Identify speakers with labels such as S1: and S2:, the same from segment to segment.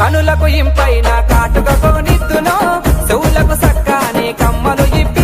S1: కనులకు ఇంపైన కాటుక కోనిద్దును. చెవులకు సక్కాని కమ్మలు ఇప్పి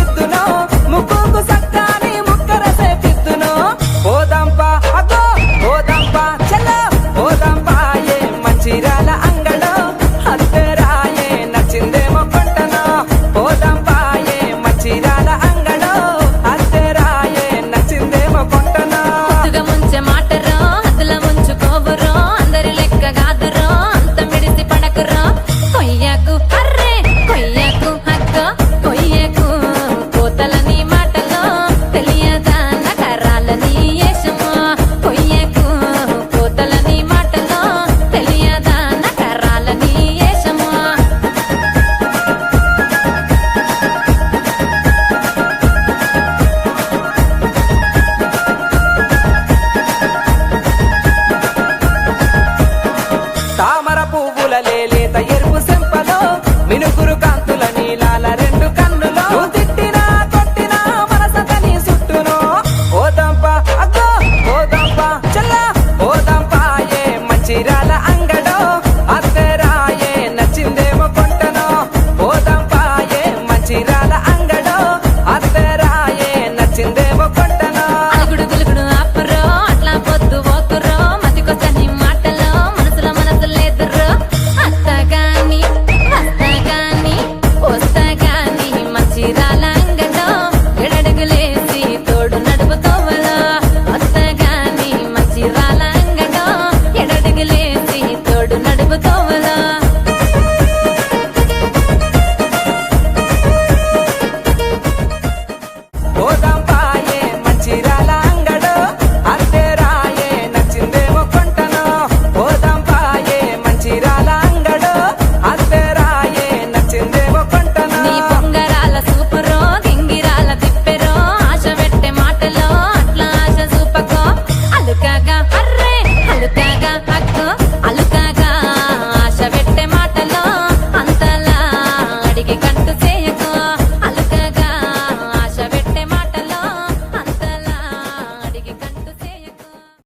S1: రంగుల లేత ఎరుపు